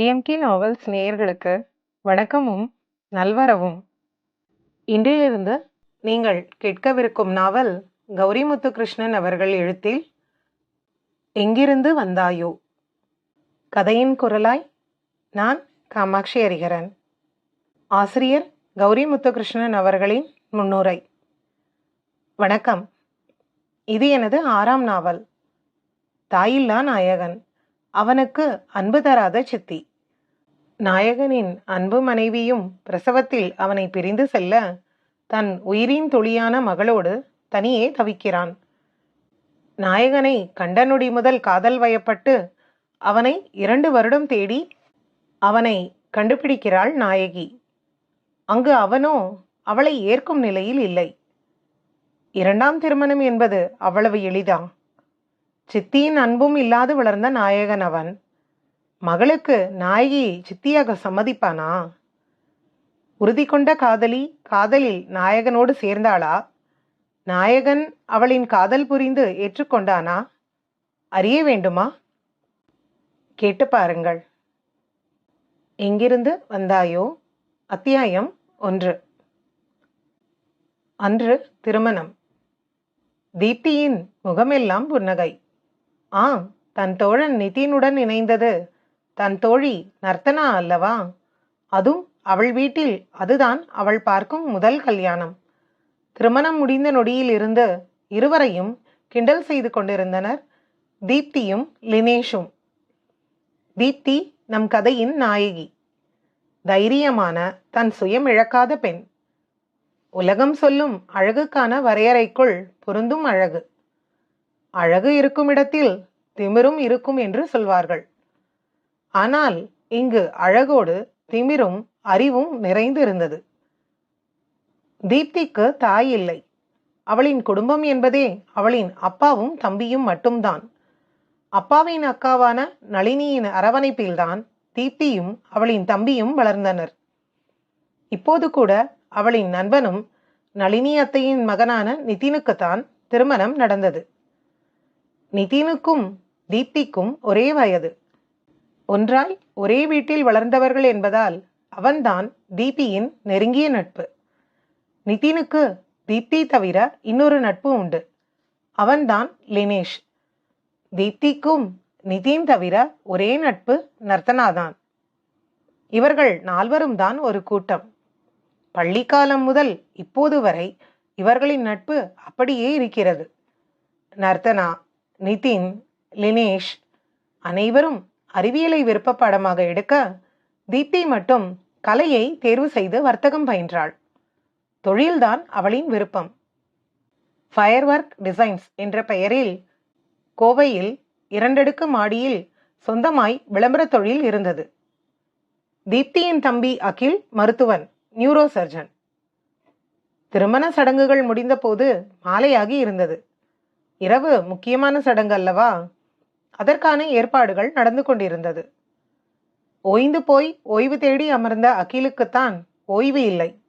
DMK novels நேயர்களுக்கு வணக்கமும் நல்வரவும். இன்றிலிருந்து நீங்கள் கேட்கவிருக்கும் நாவல் கௌரி முத்துகிருஷ்ணன் அவர்கள் எழுத்தில் எங்கிருந்து வந்தாயோ? கதையின் குரலாய் நான் காமாட்சி அறிகிறன் ஆசிரியர் கௌரி முத்துகிருஷ்ணன் அவர்களின் முன்னுரை. வணக்கம். இது எனது ஆறாம் நாவல். தாயில்லா நாயகன். அவனுக்கு அன்பு தராத சித்தி. நாயகனின் அன்பு மனைவியும் பிரசவத்தில் அவனை பிரிந்து செல்ல தன் உயிரின் துளியான மகளோடு தனியே தவிக்கிறான். நாயகனை கண்டனுடி முதல் காதல் வயப்பட்டு அவனை இரண்டு வருடம் தேடி அவனை கண்டுபிடிக்கிறாள் நாயகி. அங்கு அவனோ அவளை ஏற்கும் நிலையில் இல்லை. இரண்டாம் திருமணம் என்பது அவ்வளவு எளிதா? சித்தியின் அன்பும் இல்லாது வளர்ந்த நாயகன் அவன் மகளுக்கு நாயகி சித்தியாக சம்மதிப்பானா? உறுதி கொண்ட காதலி காதலில் நாயகனோடு சேர்ந்தாளா? நாயகன் அவளின் காதல் புரிந்து ஏற்றுக்கொண்டானா? அறிய வேண்டுமா? கேட்டு பாருங்கள். எங்கிருந்து வந்தாயோ? அத்தியாயம் ஒன்று. அன்று திருமணம். தீப்தியின் முகமெல்லாம் புன்னகை. ஆம் தன் தோழன் நிதினுடன் இணைந்தது தன் தோழி நர்த்தனா அல்லவா? அதுவும் அவள் வீட்டில் அதுதான் அவள் பார்க்கும் முதல் கல்யாணம். திருமணம் முடிந்த நொடியில் இருந்து இருவரையும் கிண்டல் செய்து கொண்டிருந்தனர் தீப்தியும் லினேஷும். தீப்தி நம் கதையின் நாயகி. தைரியமான தன் சுயம் இழக்காத பெண். உலகம் சொல்லும் அழகுக்கான வரையறைக்குள் பொருந்தும் அழகு. அழகு இருக்கும் இடத்தில் திமிரும் இருக்கும் என்று சொல்வார்கள். ஆனால் இங்கு அழகோடு திமிரும் அறிவும் நிறைந்து இருந்தது தீப்திக்கு தாய் இல்லை. அவளின் குடும்பம் என்பதே அவளின் அப்பாவும் தம்பியும் மட்டும்தான். அப்பாவின் அக்காவான நளினியின் அரவணைப்பில்தான் தீப்தியும் அவளின் தம்பியும் வளர்ந்தனர். இப்போது கூட அவளின் நண்பனும் நளினி அத்தையின் மகனான நிதினுக்குத்தான் திருமணம் நடந்தது. நிதினுக்கும் தீப்திக்கும் ஒரே வயது. ஒன்றாய் ஒரே வீட்டில் வளர்ந்தவர்கள் என்பதால் அவன்தான் தீபியின் நெருங்கிய நட்பு. நிதினுக்கு தீப்தி தவிர இன்னொரு நட்பு உண்டு. அவன்தான் லினேஷ். தீப்திக்கும் நிதின் தவிர ஒரே நட்பு நர்த்தனாதான். இவர்கள் நால்வரும் தான் ஒரு கூட்டம். பள்ளிக்காலம் முதல் இப்போது வரை இவர்களின் நட்பு அப்படியே இருக்கிறது. நர்த்தனா நிதின் லினேஷ் அனைவரும் அறிவியலை விருப்ப பாடமாக எடுக்க தீப்தி மட்டும் கலையை தேர்வு செய்து வர்த்தகம் பயின்றாள். தொழில்தான் அவளின் விருப்பம். ஃபயர் ஒர்க் டிசைன்ஸ் என்ற பெயரில் கோவையில் இரண்டடுக்கு மாடியில் சொந்தமாய் விளம்பர தொழில் இருந்தது. தீப்தியின் தம்பி அகில் மருத்துவன் நியூரோ சர்ஜன் திருமண சடங்குகள் முடிந்தபோது மாலையாகி இருந்தது. இரவு முக்கியமான சடங்கு அல்லவா? அதற்கான ஏற்பாடுகள் நடந்து கொண்டிருந்தது. ஓய்ந்து போய் ஓய்வு தேடி அமர்ந்த அகிலுக்குத்தான் ஓய்வு இல்லை.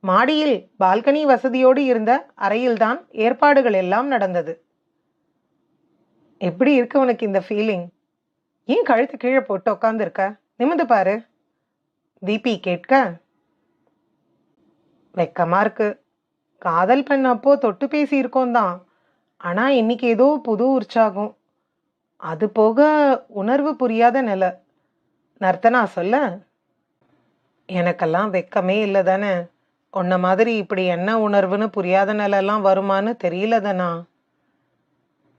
மாடியில் பால்கனி வசதியோடு இருந்த அறையில்தான் ஏற்பாடுகள் எல்லாம் நடந்தது. எப்படி இருக்கு உனக்கு இந்த ஃபீலிங் ஏன் கழுத்து கீழே போட்டு உட்காந்துருக்க நிமிந்து பாரு. தீபி கேட்க வெக்கமா இருக்கு. காதல் பண்ணப்போ தொட்டு பேசியிருக்கோம் தான். ஆனா இன்னைக்கு ஏதோ புது உற்சாகம். அது போக உணர்வு புரியாத நிலை. நர்த்தனா சொல்ல எனக்கெல்லாம் வெக்கமே இல்லை தானே. உன்ன மாதிரி இப்படி என்ன உணர்வுன்னு புரியாத நிலைலாம் வருமான்னு தெரியல தானா?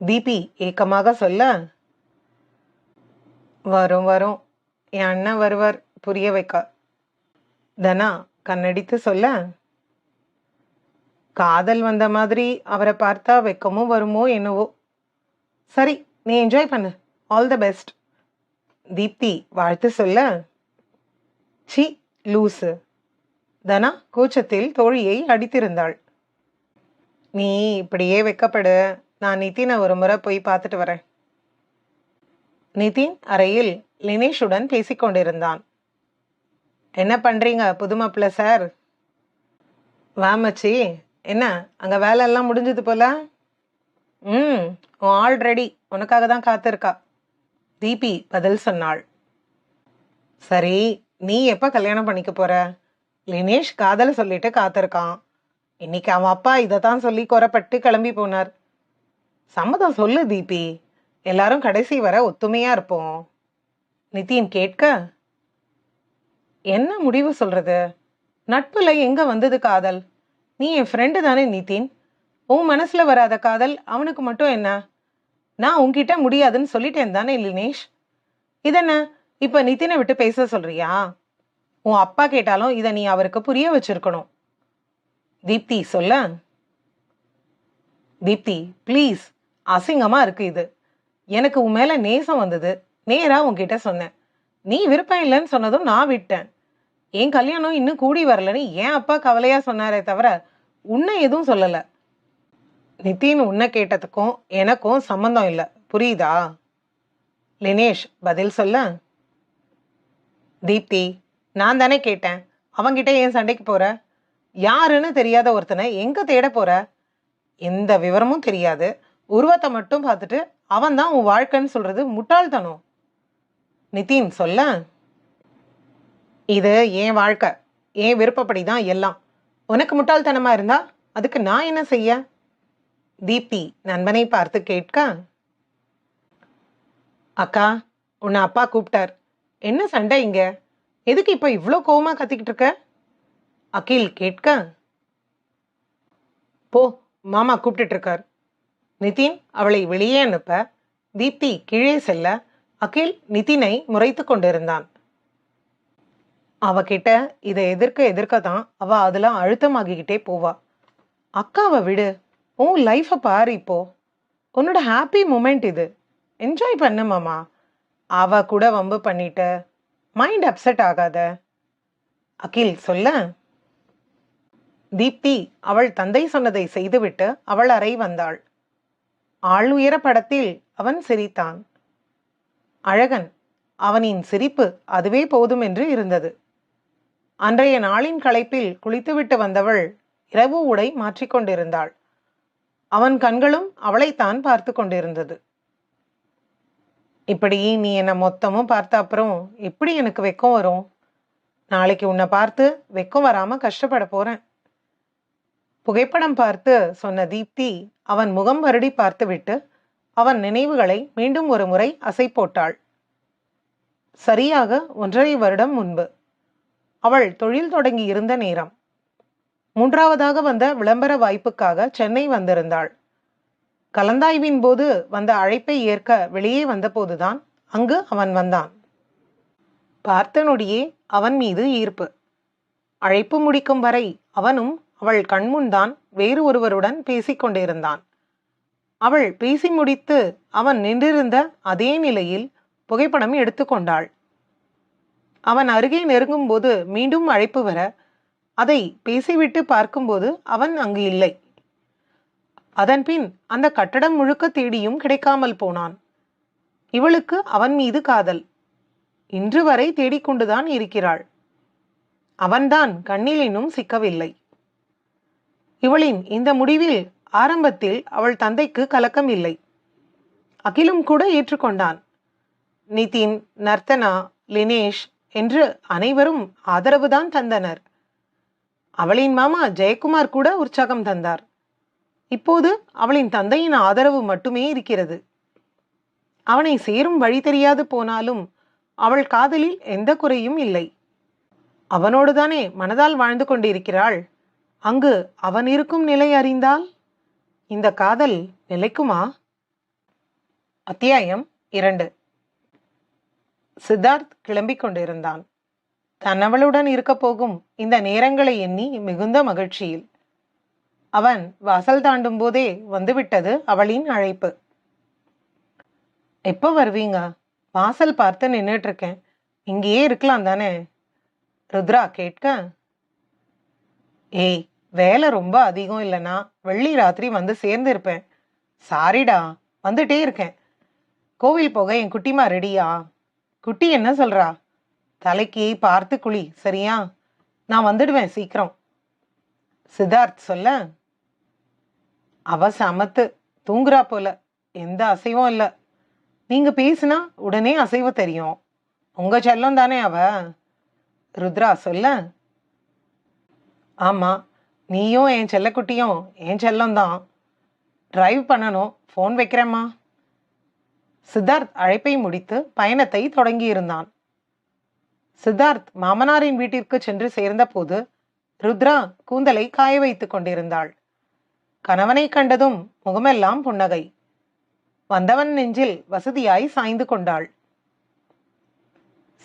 தீபி ஏக்கமாக சொல்ல வரும் வரும். என் அண்ணன் வருவார் புரிய வைக்க. தனா கண்ணடித்து சொல்ல காதல் வந்த மாதிரி அவரை பார்த்தா வெக்கமும் வருமோ என்னவோ? சரி நீ என்ஜாய் பண்ணு. ஆல் த பெஸ்ட் தீப்தி வாழ்த்து சொல்ல. சி லூசு. தனா கூச்சத்தில் தோழியை அடித்திருந்தாள். நீ இப்படியே வெக்கப்படு. நான் நிதினை ஒரு முறை போய் பார்த்துட்டு வரேன். நிதின் அறையில் லினேஷுடன் பேசிக்கொண்டிருந்தான். என்ன பண்ணுறீங்க புது மாப்பிள்ள சார்? வாமச்சி என்ன அங்கே வேலை எல்லாம் முடிஞ்சது போல? ம். உன் ஆல் ரெடி உனக்காக தான் காத்திருக்கா. தீபி பதில் சொன்னாள். சரி நீ எப்போ கல்யாணம் பண்ணிக்க போற? லினேஷ் காதலை சொல்லிட்டு காத்திருக்கான். இன்னைக்கு அவன் அப்பா இதை தான் சொல்லி குறப்பட்டு கிளம்பி போனார். சம்மதம் சொல்லு தீபி. எல்லாரும் கடைசி வர ஒத்துமையா இருப்போம். நிதின் கேட்க என்ன முடிவு சொல்றது? நட்புல எங்க வந்தது காதல்? நீ என் ஃப்ரெண்டு தானே நிதின் உன் மனசுல வராத காதல் அவனுக்கு மட்டும் என்ன? நான் உங்ககிட்ட முடியாதுன்னு சொல்லிட்டேன் தானே லினேஷ்? இதென்ன? இப்ப நிதினை விட்டு பேச சொல்றியா? உன் அப்பா கேட்டாலும் இதை நீ அவருக்கு புரிய வச்சிருக்கணும். தீப்தி சொல்ல. தீப்தி ப்ளீஸ் அசிங்கமா இருக்கு இது. எனக்கு உன் மேல நேசம் வந்தது. நேரா உன்கிட்ட சொன்னேன். நீ விருப்பம் இல்லைன்னு சொன்னதும் நான் விட்டேன். என் கல்யாணம் இன்னும் கூடி வரலன்னு என் அப்பா கவலையா சொன்னாரே தவிர உன்னை எதுவும் சொல்லலை. நிதின் உன்னை கேட்டதுக்கும் எனக்கும் சம்மந்தம் இல்லை. புரியுதா? லினேஷ் பதில் சொல்ல. தீப்தி நான் தானே கேட்டேன். அவங்கிட்ட ஏன் சண்டைக்கு போற? யாருன்னு தெரியாத ஒருத்தனை எங்க தேட போற? எந்த விவரமும் தெரியாது. உருவத்தை மட்டும் பார்த்துட்டு அவன் தான் உன் வாழ்க்கைன்னு சொல்றது முட்டாள்தனம். நிதின் சொல்ல. இது என் வாழ்க்கை. என் விருப்பப்படி தான் எல்லாம். உனக்கு முட்டாள்தனமா இருந்தா அதுக்கு நான் என்ன செய்ய? தீப்தி நண்பனை பார்த்து கேட்க அக்கா உன்னை அப்பா கூப்பிட்டார். என்ன சண்டை இங்க? எதுக்கு இப்போ இவ்வளோ கோவமாக கத்திக்கிட்டு இருக்க? அகில் கேட்க போ மாமா கூப்பிட்டுட்டு இருக்கார். நிதின் அவளை வெளியே அனுப்ப. தீப்தி கீழே செல்ல அகில் நிதினை முறைத்து கொண்டிருந்தான். அவகிட்ட இதை எதிர்க்க எதிர்க்க தான் அவள் அதெல்லாம் அழுத்தமாகிக்கிட்டே போவா. அக்காவை விடு உன் லைஃப்பை பாரு இப்போ. உன்னோட ஹாப்பி மூமெண்ட் இது. என்ஜாய் பண்ணு மாமா. அவ கூட வம்பு பண்ணிட்ட. மைண்ட் அப்செட் ஆகாத. அகில் சொல்ல. தீப்தி அவள் தந்தை சொன்னதை செய்துவிட்டு அவள் அறை வந்தாள். ஆள் உயர படத்தில் அவன் சிரித்தான். அழகன் அவனின் சிரிப்பு அதுவே போதும் என்று இருந்தது. அன்றைய நாளின் களைப்பில் குளித்துவிட்டு வந்தவள் இரவு உடை மாற்றிக்கொண்டிருந்தாள். அவன் கண்களும் அவளைத்தான் பார்த்து கொண்டிருந்தது. இப்படி நீ என்னை மொத்தமும் பார்த்த அப்புறம் எப்படி எனக்கு வெக்கம் வரும்? நாளைக்கு உன்னை பார்த்து வெக்கம் வராம கஷ்டப்பட போறேன். புகைப்படம் பார்த்து சொன்ன தீப்தி அவன் முகம் வருடி பார்த்துவிட்டு அவன் நினைவுகளை மீண்டும் ஒரு முறை அசை போட்டாள் சரியாக ஒன்றரை வருடம் முன்பு. அவள் தொழில் தொடங்கி இருந்த நேரம். மூன்றாவதாக வந்த விளம்பர வாய்ப்புக்காக சென்னை வந்திருந்தாள். கலந்தாய்வின் போது வந்த அழைப்பை ஏற்க வெளியே வந்தபோதுதான் அங்கு அவன் வந்தான். பார்த்தனுடையே அவன் மீது ஈர்ப்பு. அழைப்பு முடிக்கும் வரை அவனும் அவள் கண்முன்தான் வேறு ஒருவருடன் பேசிக் கொண்டிருந்தான் அவள் பேசி முடித்து அவன் நின்றிருந்த அதே நிலையில் புகைப்படம் எடுத்துக்கொண்டாள். அவன் அருகே நெருங்கும்போது மீண்டும் அழைப்பு வர அதை பேசிவிட்டு பார்க்கும்போது அவன் அங்கு இல்லை. அதன்பின் அந்த கட்டடம் முழுக்க தேடியும் கிடைக்காமல் போனான். இவளுக்கு அவன் மீது காதல். இன்று வரை தேடிக்கொண்டுதான் இருக்கிறாள். அவன்தான் கண்ணில் இன்னும் சிக்கவில்லை. இவளின் இந்த முடிவில் ஆரம்பத்தில் அவள் தந்தைக்கு கலக்கம் இல்லை. அகிலும் கூட ஏற்றுக்கொண்டான். நிதின் நர்த்தனா லினேஷ் என்று அனைவரும் ஆதரவுதான் தந்தனர். அவளின் மாமா ஜெயக்குமார் கூட உற்சாகம் தந்தார். இப்போது அவளின் தந்தையின் ஆதரவு மட்டுமே இருக்கிறது. அவனை சேரும் வழி தெரியாது போனாலும் அவள் காதலில் எந்த குறையும் இல்லை. அவனோடுதானே மனதால் வாழ்ந்து கொண்டிருக்கிறாள். அங்கு அவன் இருக்கும் நிலை அறிந்தால் இந்த காதல் நிலைக்குமா? அத்தியாயம் இரண்டு. சித்தார்த் கிளம்பிக் கொண்டிருந்தான். தன்னவளுடன் இருக்கப் போகும் இந்த நேரங்களை எண்ணி மிகுந்த மகிழ்ச்சியில். அவன் வாசல் தாண்டும் போதே வந்துவிட்டது அவளின் அழைப்பு. எப்போ வருவீங்க? வாசல் பார்த்து நின்றுட்டு இருக்கேன் இங்கேயே இருக்கலாம் தானே? ருத்ரா கேட்க. ஏய் வேலை ரொம்ப அதிகம் இல்லைன்னா வெள்ளி ராத்திரி வந்து சேர்ந்து இருப்பேன் சாரிடா வந்துட்டே இருக்கேன். கோவில் போக என் குட்டிமா ரெடியா? குட்டி என்ன சொல்றா? தலைக்கு பார்த்து குழி. சரியா? நான் வந்துடுவேன் சீக்கிரம். சித்தார்த் சொல்ல அவ சமத்து. தூங்குறா போல. எந்த அசைவும் இல்லை. நீங்க பேசினா உடனே அசைவு தெரியும். உங்க செல்லம் தானே அவ? ருத்ரா சொல்ல ஆமா. நீயும் என் செல்லக்குட்டியும் என் செல்லம் தான். டிரைவ் பண்ணணும். ஃபோன் வைக்கிறேம்மா. சித்தார்த் அழைப்பை முடித்து பயணத்தை தொடங்கியிருந்தான். சித்தார்த் மாமனாரின் வீட்டிற்கு சென்று சேர்ந்தபோது ருத்ரா கூந்தலை காய வைத்துக் கொண்டிருந்தாள். கணவனை கண்டதும் முகமெல்லாம் புன்னகை. வந்தவன் நெஞ்சில் வசதியாய் சாய்ந்து கொண்டாள்.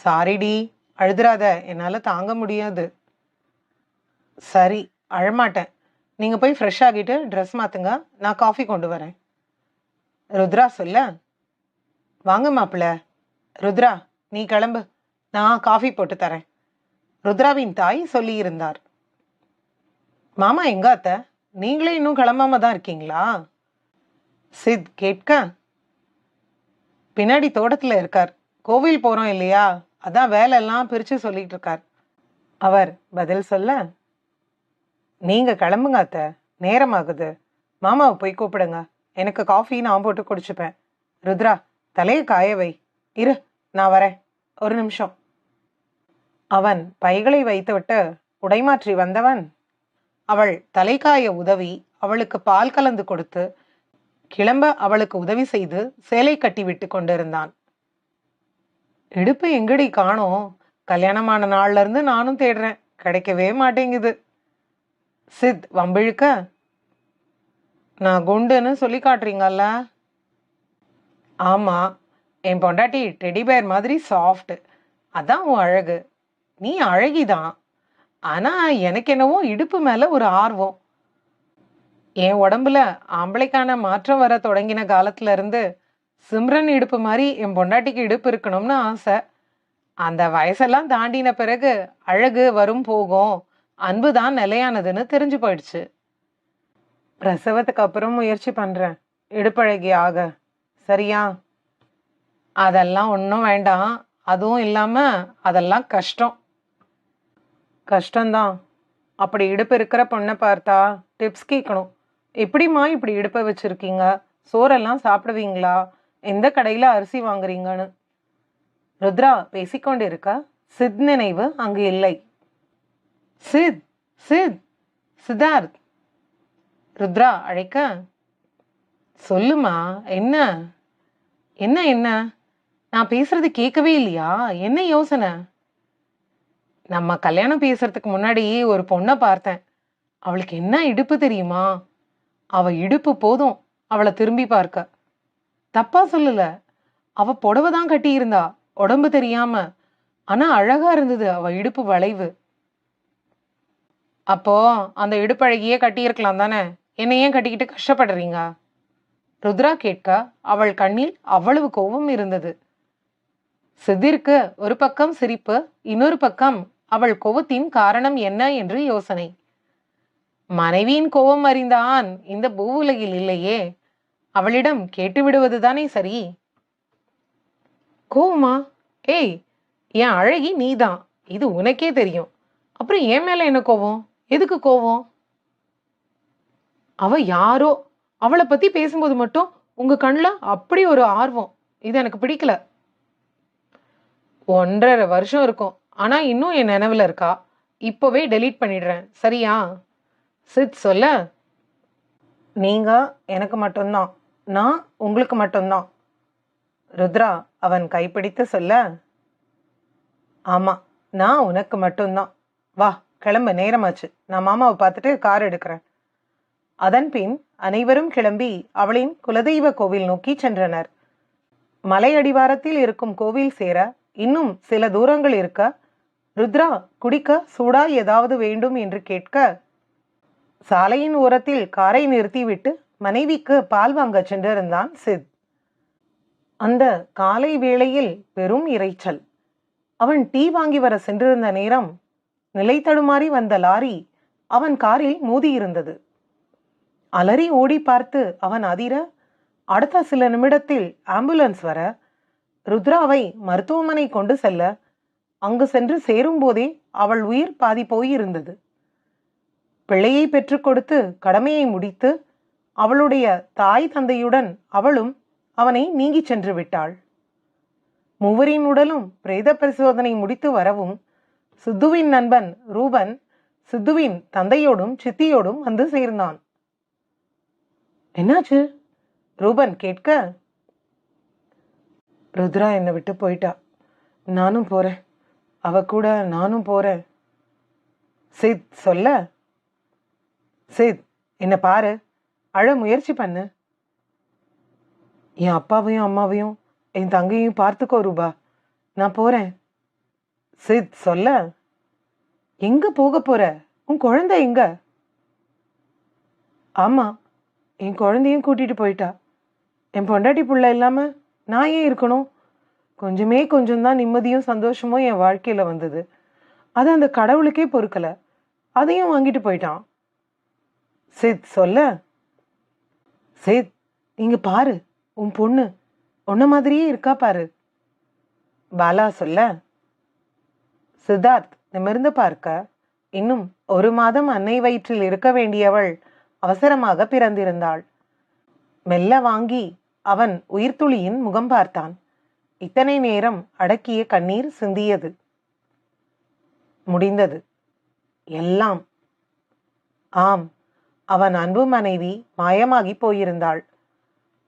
சாரிடி அழுதுராத என்னால தாங்க முடியாது. சரி அழமாட்டேன். நீங்க போய் ஃப்ரெஷ் ஆகிட்டு ட்ரெஸ் மாத்துங்க. நான் காஃபி கொண்டு வரேன். ருத்ரா சொல்ல? வாங்க மாப்பிள்ள. ருத்ரா நீ கிளம்பு. நான் காஃபி போட்டு தரேன். ருத்ராவின் தாய் சொல்லியிருந்தார். மாமா எங்க அத்தை? நீங்களே இன்னும் கிளம்பாம தான் இருக்கீங்களா? சித் கேட்க. பின்னாடி தோட்டத்தில் இருக்கார். கோவில் போகிறோம் இல்லையா? அதான் வேலையெல்லாம் பிரித்து சொல்லிட்டு இருக்கார். அவர் பதில் சொல்ல நீங்கள் கிளம்புங்க அத்தை. நேரமாகுது மாமாவை போய் கூப்பிடுங்க. எனக்கு காஃபி நான் போட்டு குடிச்சுப்பேன். ருத்ரா தலையை காய வை. இரு நான் வரேன். ஒரு நிமிஷம். அவன் பைகளை வைத்துவிட்டு உடைமாற்றி வந்தவன் அவள் தலைக்காய உதவி அவளுக்கு பால் கலந்து கொடுத்து கிளம்ப அவளுக்கு உதவி செய்து சேலை கட்டி விட்டு கொண்டிருந்தான். இடுப்பு எங்கடி காணோம்? கல்யாணமான நாள்ல இருந்து நானும் தேடுறேன். கிடைக்கவே மாட்டேங்குது. சித் வம்பிழுக்க. நான் குண்டுன்னு சொல்லி காட்டுறீங்கல்ல? ஆமா என் பொண்டாட்டி டெடிபேர் மாதிரி சாஃப்ட் அதான் உன் அழகு. நீ அழகிதான். ஆனா எனக்கு என்னவோ இடுப்பு மேல ஒரு ஆர்வம். என் உடம்புல ஆம்பளைக்கான மாற்றம் வர தொடங்கின காலத்துல இருந்து சிம்ரன் இடுப்பு மாதிரி என் பொண்டாட்டிக்கு இடுப்பு இருக்கணும்னு ஆசை. அந்த வயசெல்லாம் தாண்டின பிறகு அழகு வரும் போகும். அன்பு தான் நிலையானதுன்னு தெரிஞ்சு போயிடுச்சு. பிரசவத்துக்கு அப்புறம் முயற்சி பண்றேன். இடுப்பழகி ஆக. சரியா? அதெல்லாம் ஒன்றும் வேண்டாம். அதுவும் இல்லாமல் அதெல்லாம் கஷ்டம். கஷ்டம்தான். அப்படி இடுப்பு இருக்கிற பொண்ணை பார்த்தா டிப்ஸ் கேட்கணும். எப்படிம்மா இப்படி இடுப்பை வச்சுருக்கீங்க? சோறெல்லாம் சாப்பிடுவீங்களா? எந்த கடையில் அரிசி வாங்குறீங்கன்னு? ருத்ரா பேசிக்கொண்டு இருக்க சித் நினைவு அங்கு இல்லை. சித் சித் சித்தார்த். ருத்ரா அழைக்க சொல்லுமா என்ன? என்ன என்ன? நான் பேசுறது கேட்கவே இல்லையா? என்ன யோசனை? நம்ம கல்யாணம் பேசுறதுக்கு முன்னாடி ஒரு பொண்ணை பார்த்தேன். அவளுக்கு என்ன இடுப்பு தெரியுமா? அவ இடுப்பு போதும் அவளை திரும்பி பார்க்க. தப்பா சொல்லல. அவ புடவை தான் கட்டியிருந்தா உடம்பு தெரியாம. ஆனா அழகா இருந்தது அவ இடுப்பு வளைவு. அப்போ அந்த இடுப்பழகியே கட்டியிருக்கலாம் தானே? என்னை ஏன் கட்டிக்கிட்டு கஷ்டப்படுறீங்க? ருத்ரா கேட்க அவள் கண்ணில் அவ்வளவு கோபம் இருந்தது. சிதிர்க்கு ஒரு பக்கம் சிரிப்பு இன்னொரு பக்கம் அவள் கோபத்தின் காரணம் என்ன என்று யோசனை. மனைவியின் கோபம் அறிந்தான் இந்த பூவுலகில் இல்லையே. அவளிடம் கேட்டுவிடுவதுதானே சரி? கோவமா? ஏய் என் அழகி நீதான். இது உனக்கே தெரியும். அப்புறம் என் மேல என்ன கோவம் எதுக்கு கோவம் அவ யாரோ? அவளை பத்தி பேசும்போது மட்டும் உங்க கண்ணில் அப்படி ஒரு ஆர்வம். இது எனக்கு பிடிக்கல. ஒன்றரை வருஷம் இருக்கும். ஆனால் இன்னும் என் நினைவில் இருக்கா? இப்போவே டெலீட் பண்ணிடுறேன். சரியா? சித் சொல்ல. நீங்கள் எனக்கு மட்டும்தான். நான் உங்களுக்கு மட்டும்தான். ருத்ரா அவன் கைப்பிடித்து சொல்ல. ஆமாம் நான் உனக்கு மட்டும்தான். வா கிளம்ப நேரமாச்சு. நான் மாமாவை பார்த்துட்டு கார் எடுக்கிறேன். அதன் பின் அனைவரும் கிளம்பி அவளின் குலதெய்வ கோவில் நோக்கி சென்றனர். மலை அடிவாரத்தில் இருக்கும் கோவில் சேர இன்னும் சில தூரங்கள் இருக்க? ருத்ரா குடிக்க சூடா ஏதாவது வேண்டும் என்று கேட்க சாலையின் ஓரத்தில் காரை நிறுத்திவிட்டு மனைவிக்கு பால் வாங்க சென்றிருந்தான் சித். அந்த காலை வேளையில் பெரும் இரைச்சல் அவன் டீ வாங்கி வர சென்றிருந்த நேரம் நிலை தடுமாறி வந்த லாரி அவன் காரில் மோதியிருந்தது. அலறி ஓடி பார்த்து அவன் அதிர அடுத்த சில நிமிடத்தில் ஆம்புலன்ஸ் வர ருத்ராவை மருத்துவமனை கொண்டு செல்ல அங்கு சென்று சேரும்போதே அவள் உயிர் பாதி போயிருந்தது. பிள்ளையை பெற்றுக் கொடுத்து கடமையை முடித்து அவளுடைய தாய் தந்தையுடன் அவளும் அவனை நீங்கிச் சென்று விட்டாள். மூவரின் உடலும் பிரேத பரிசோதனை முடித்து வரவும் சித்துவின் நண்பன் ரூபன் சித்துவின் தந்தையோடும் சித்தியோடும் வந்து சேர்ந்தான். என்னாச்சு? ரூபன் கேட்க ருத்ரா என்னை விட்டு போயிட்டா. நானும் போகிறேன் அவ கூட நானும் போகிறேன் சித் சொல்ல. சித் என்னை பாரு. அழ முயற்சி பண்ணு. என் அப்பாவையும் அம்மாவையும் என் தங்கையும் பார்த்துக்கோ ரூபா. நான் போகிறேன் சித் சொல்ல. எங்கே போக போகிற உன் குழந்தை எங்க? ஆமாம் என் குழந்தையும் கூட்டிகிட்டு போயிட்டா. என் பொண்டாட்டி பிள்ளை இல்லாமல் நான் ஏன் இருக்கணும்? கொஞ்சமே கொஞ்சம்தான் நிம்மதியும் சந்தோஷமும் என் வாழ்க்கையில் வந்தது. அது அந்த கடவுளுக்கே பொறுக்கலை. அதையும் வாங்கிட்டு போயிட்டான். சித் சொல்ல. சித் இங்கே பாரு உன் பொண்ணு. உன்ன மாதிரியே இருக்கா பாரு. பாலா சொல்ல. சித்தார்த் நிமிர்ந்து பார்க்க. இன்னும் ஒரு மாதம் அன்னை வயிற்றில் இருக்க வேண்டியவள் அவசரமாக பிறந்திருந்தாள். மெல்ல வாங்கி அவன் உயிர்த்துளியின் முகம் பார்த்தான். இத்தனை நேரம் அடக்கிய கண்ணீர் சிந்தியது. முடிந்தது. எல்லாம். ஆம் அவன் அன்பு மனைவி மாயமாகி போயிருந்தாள்.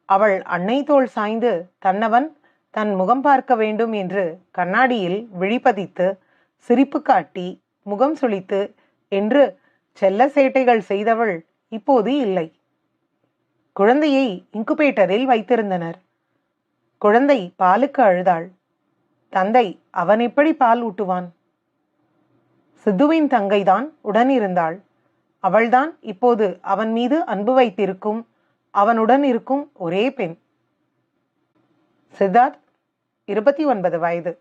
அவள் அன்னை தோள் சாய்ந்து தன்னவன் தன் முகம் பார்க்க வேண்டும் என்று கண்ணாடியில் விழிப்பதித்து சிரிப்பு காட்டி முகம் சுளித்து என்று செல்ல சேட்டைகள் செய்தவள் இப்போது இல்லை. குழந்தையை இன்குபேட்டரில் வைத்திருந்தனர். குழந்தை பாலுக்கு அழுதாள். தந்தை அவன் எப்படி பால் ஊட்டுவான்? சித்துவின் தங்கைதான் உடன் இருந்தாள் அவள்தான் இப்போது அவன் மீது அன்பு வைத்திருக்கும் அவனுடன் இருக்கும் ஒரே பெண். சித்தார்த் இருபத்தி ஒன்பது வயது.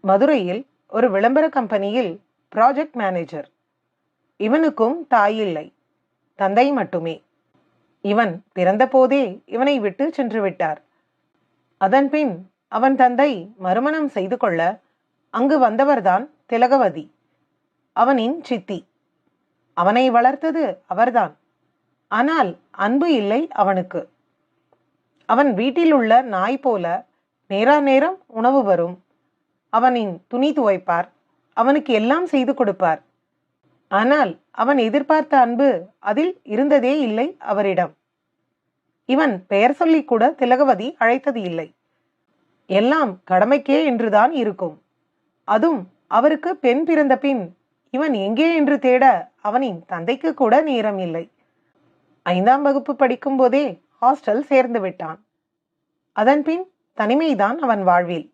மதுரையில் ஒரு விளம்பர கம்பெனியில் ப்ராஜெக்ட் மேனேஜர். இவனுக்கும் தாய் இல்லை. தந்தை மட்டுமே. இவன் பிறந்தபோதே இவனை விட்டு சென்று விட்டார். அதன்பின் அவன் தந்தை மறுமணம் செய்து கொள்ள அங்கு வந்தவர்தான் திலகவதி. அவனின் சித்தி. அவனை வளர்த்தது அவர்தான். ஆனால் அன்பு இல்லை அவனுக்கு. அவன் வீட்டில் உள்ள நாய் போல நேரா நேரம் உணவு வரும். அவனின் துணி துவைப்பார். அவனுக்கு எல்லாம் செய்து கொடுப்பார். ஆனால் அவன் எதிர்பார்த்த அன்பு அதில் இருந்ததே இல்லை அவரிடம். இவன் பெயர் சொல்லி கூட திலகவதி அழைத்தது இல்லை. எல்லாம் கடமைக்கே என்றுதான் இருக்கும். அதுவும் அவருக்கு பெண் பிறந்த பின் இவன் எங்கே என்று தேட அவனின் தந்தைக்கு கூட நேரம் இல்லை. ஐந்தாம் வகுப்பு படிக்கும் போதே ஹாஸ்டல் சேர்ந்து விட்டான். அதன்பின் தனிமைதான் அவன் வாழ்வில்.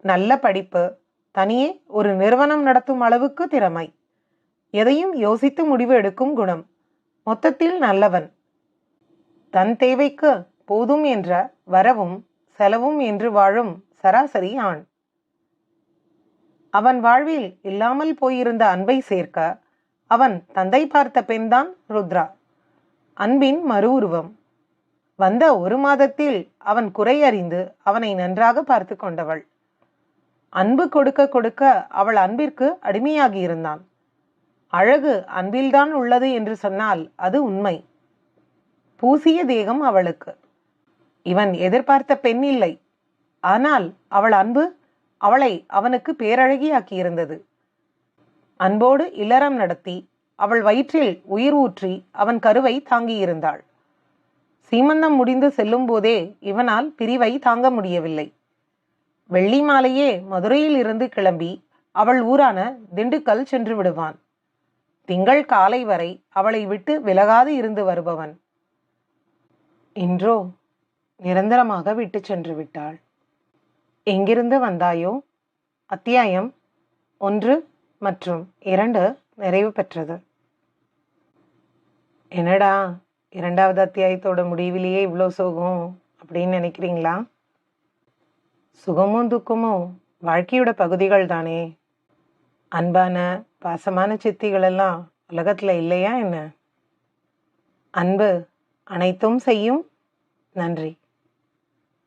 நல்ல படிப்பு தனியே ஒரு நிறுவனம் நடத்தும் அளவுக்கு திறமை. எதையும் யோசித்து முடிவு எடுக்கும் குணம். மொத்தத்தில் நல்லவன். தன் தேவைக்கு போதும் என்ற வரவும் செலவும் என்று வாழும் சராசரி ஆண். அவன் வாழ்வில் இல்லாமல் போயிருந்த அன்பை சேர்க்க அவன் தந்தை பார்த்த பெண்தான் ருத்ரா. அன்பின் மறு உருவம். வந்த ஒரு மாதத்தில் அவன் குறை அறிந்து அவனை நன்றாக பார்த்து கொண்டவள். அன்பு கொடுக்க கொடுக்க அவள் அன்பிற்கு அடிமையாகி இருந்தான். அழகு அன்பில்தான் உள்ளது என்று சொன்னால் அது உண்மை. பூசிய தேகம் அவளுக்கு. இவன் எதிர்பார்த்த பெண் இல்லை. ஆனால் அவள் அன்பு அவளை அவனுக்கு பேரழகியாக்கியிருந்தது. அன்போடு இல்லறம் நடத்தி அவள் வயிற்றில் உயிர் ஊற்றி அவன் கருவை தாங்கியிருந்தாள். சீமந்தம் முடிந்து செல்லும் போதே இவனால் பிரிவை தாங்க முடியவில்லை. வெள்ளி மாலையே மதுரையில் இருந்து கிளம்பி அவள் ஊரான திண்டுக்கல் சென்று விடுவான். திங்கள் காலை வரை அவளை விட்டு விலகாது இருந்து வருபவன். இன்றோ நிரந்தரமாக விட்டு சென்று விட்டாள். எங்கிருந்து வந்தாயோ? அத்தியாயம் ஒன்று மற்றும் இரண்டு நிறைவு பெற்றது. என்னடா இரண்டாவது அத்தியாயத்தோட முடிவிலேயே இவ்வளோ சோகம் அப்படின்னு நினைக்கிறீங்களா? சுகமும் துக்கமும் வாழ்க்கையோட பகுதிகள் தானே அன்பான பாசமான சித்திகளெல்லாம் உலகத்தில் இல்லையா என்ன? அன்பு அனைத்தும் செய்யும். நன்றி.